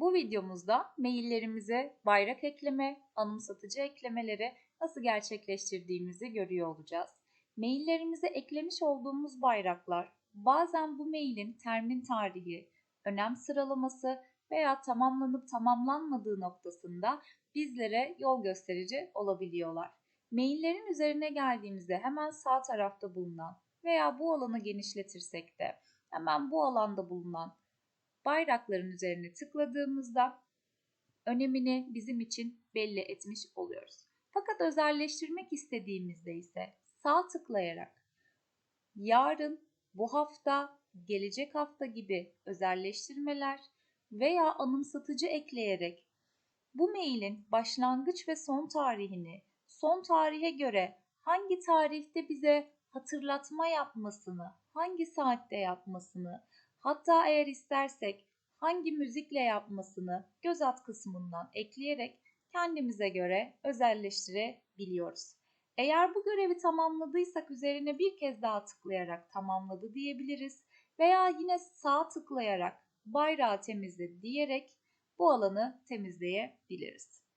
Bu videomuzda maillerimize bayrak ekleme, anımsatıcı eklemeleri nasıl gerçekleştirdiğimizi görüyor olacağız. Maillerimize eklemiş olduğumuz bayraklar bazen bu mailin termin tarihi, önem sıralaması veya tamamlanıp tamamlanmadığı noktasında bizlere yol gösterici olabiliyorlar. Maillerin üzerine geldiğimizde hemen sağ tarafta bulunan veya bu alanı genişletirsek de hemen bu alanda bulunan bayrakların üzerine tıkladığımızda önemini bizim için belli etmiş oluyoruz. Fakat özelleştirmek istediğimizde ise sağ tıklayarak yarın, bu hafta, gelecek hafta gibi özelleştirmeler veya anımsatıcı ekleyerek bu mailin başlangıç ve son tarihini son tarihe göre hangi tarihte bize hatırlatma yapmasını, hangi saatte yapmasını, hatta eğer istersek hangi müzikle yapmasını göz at kısmından ekleyerek kendimize göre özelleştirebiliyoruz. Eğer bu görevi tamamladıysak üzerine bir kez daha tıklayarak tamamladı diyebiliriz veya yine sağ tıklayarak bayrağı temizle diyerek bu alanı temizleyebiliriz.